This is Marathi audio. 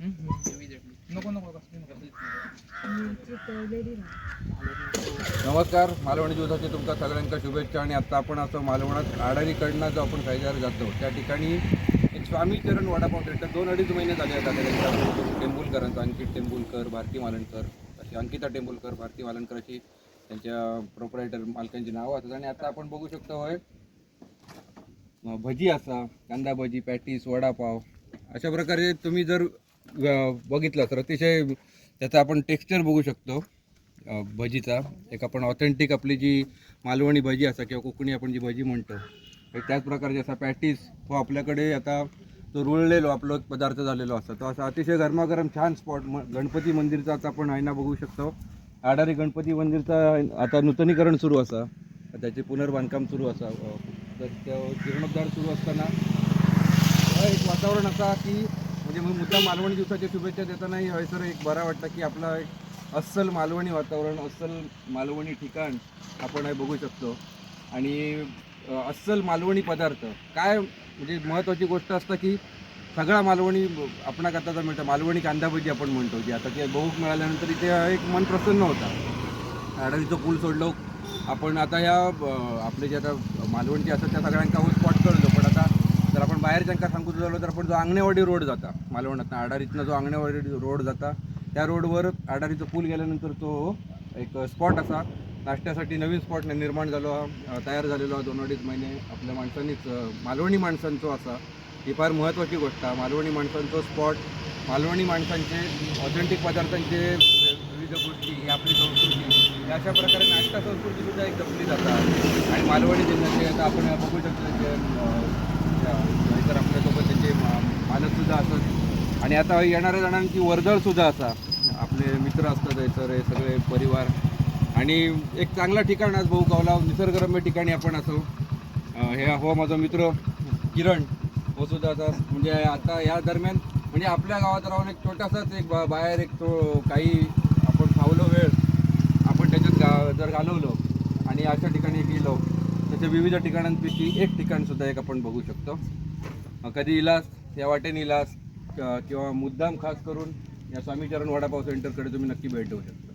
नको नको नमस्कार मालवणी दिवसाची तुमच्या सगळ्यांका शुभेच्छा आणि आता आपण असं मालवणात आडारीकडनं जो आपण खायच्यावर जातो त्या ठिकाणी एक स्वामीचरण वडापाव सेंटर दोन अडीच महिने झाले आहेत आता टेंबुलकरांचा अंकित टेंबुलकर भारती मालणकर अशी अंकिता टेंबुलकर भारती मालणकर अशी त्यांच्या प्रोपरायटर मालकांची नावं असतात. आणि आता आपण बघू शकतो होय भजी असा कांदा भजी पॅटीस वडापाव अशा प्रकारे तुम्ही जर बघितलं तर अतिशय त्याचा आपण टेक्स्चर बघू शकतो. भजीचा. एक आपण ऑथेंटिक आपली जी मालवणी भजी असा किंवा कोकणी आपण जी भजी म्हणतो एक त्याच प्रकारचे असा पॅटीस तो आपल्याकडे आता तो रुळलेलो आपलो एक पदार्थ झालेलो असतो. तो असा अतिशय गरमागरम छान स्पॉट म गणपती मंदिरचा आता आपण आयना बघू शकतो. आडारी गणपती मंदिरचा आता नूतनीकरण सुरू असा. त्याचे पुनर्बांधकाम सुरू असा. तर तो जीर्णोद्धार सुरू असताना एक वातावरण असा की म्हणजे मग मुद्दा मालवणी दिवसाच्या शुभेच्छा देतानाही हयसर एक बरा वाटतं की आपला एक अस्सल मालवणी वातावरण अस्सल मालवणी ठिकाण आपण हे बघू शकतो. आणि अस्सल मालवणी पदार्थ काय म्हणजे महत्त्वाची गोष्ट असतं की सगळा मालवणी आपणा आता जर म्हणतो मालवणी कांदाभजी आपण म्हणतो की आता ते बहुक मिळाल्यानंतर इथे एक मन प्रसन्न होता. आडारीचं पूल सोडलो. आपण आता या आपले जे आता मालवणचे असतात त्या सगळ्यांका स्पॉट कळलो पण जर आपण बाहेरच्यांका सांगू झालो तर आपण जो आंगणेवाडी रोड जाता मालवणातनं आडारीतनं जो आंगणेवाडी रोड जाता त्या रोडवर आडारीचं पूल गेल्यानंतर तो एक स्पॉट असा नाश्त्यासाठी नवीन स्पॉट निर्माण झालो हा, तयार झालेलो हा दोन अडीच महिने आपल्या माणसांनीच मालवणी माणसांचो असा. ही फार महत्त्वाची गोष्ट आहे. मालवणी माणसांचो स्पॉट मालवणी माणसांचे ऑथेंटिक पदार्थांचे विविध गोष्टी ही आपली संस्कृती. अशा प्रकारे नाश्ता संस्कृतीसुद्धा एक जपली जातात आणि मालवणी जिल्ह्याचे आता आपण बघू शकतो जे तर आपल्यासोबत त्याचे मा- मालकसुद्धा असतात आणि आता येणाऱ्या जणांची वर्दळसुद्धा असा आपले मित्र असतात सर हे सगळे परिवार. आणि एक चांगलं ठिकाण आज भाऊ गावला निसर्गरम्य ठिकाणी आपण असो. हे हो माझा मित्र किरण हो सुद्धा आता म्हणजे आता या दरम्यान म्हणजे आपल्या गावात राहून एक छोटासाच एक बा बाहेर एक तो काही आपण फावलो वेळ आपण त्याच्यात गा जर घालवलो आणि अशा ठिकाणी गेलो त्याच्या विविध ठिकाणांपैकी एक ठिकाणसुद्धा एक आपण बघू शकतो. कधी इलास या वाटेने इलास किंवा मुद्दाम खास करून या स्वामीचरण वडापाव सेंटरकडे तुम्ही नक्की भेट देऊ शकता.